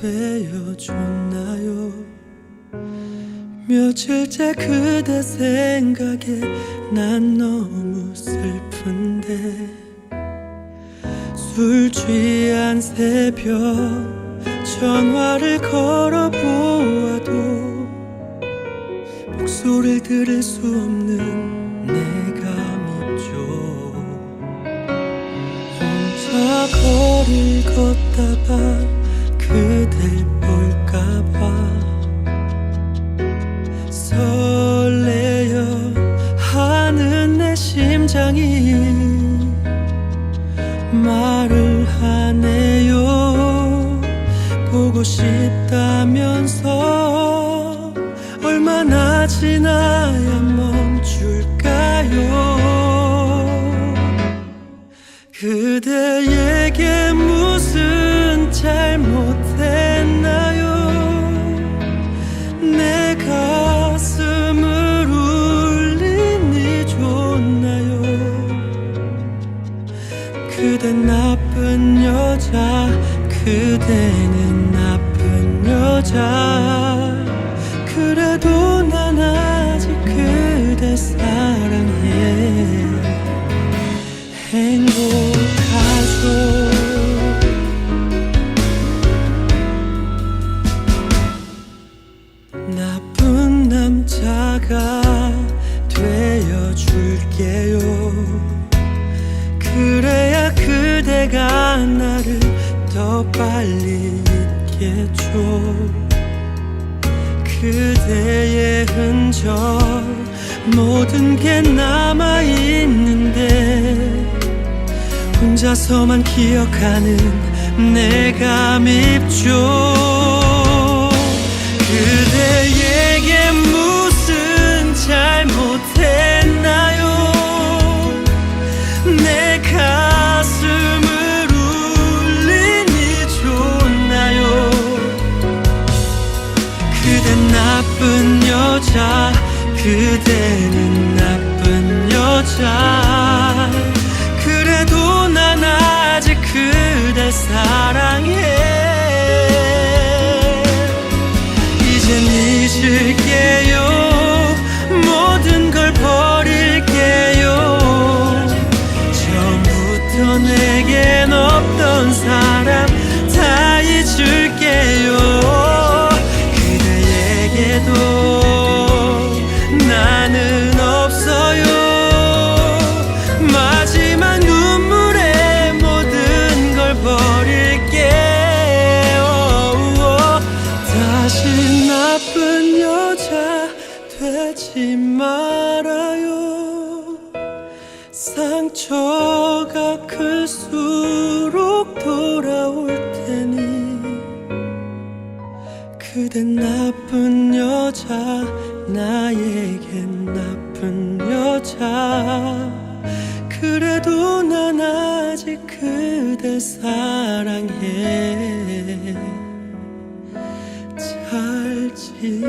되어줬나요? 며칠째 그대 생각에 난 너무 슬픈데 술 취한 새벽 전화를 걸어보아도 목소리를 들을 수 없는 내가 밉죠. 혼자 거리를 걷다가 그댈 볼까봐 설레어 하는 내 심장이 말을 하네요. 보고 싶다면서 얼마나 지나야 멈출까요 여자 그대는 나쁜 여자. 그래도 난 아직 그대 사랑해. 행복하죠 나쁜 남자가 되어줄게요 그래야 그대가 나를 더 빨리 잊겠죠. 그대의 흔적 모든 게 남아있는데 혼자서만 기억하는 내가 밉죠 그대는 나쁜 여자. 그래도 난 아직 그댈 사랑해. 이젠 잊을게요. 모든 걸 버릴게요. 처음부터 내겐 나쁜 여자 되지 말아요. 상처가 클수록 돌아올 테니 그댄 나쁜 여자 나에겐 나쁜 여자. 그래도 난 아직 그대 사랑해 잘 지내요.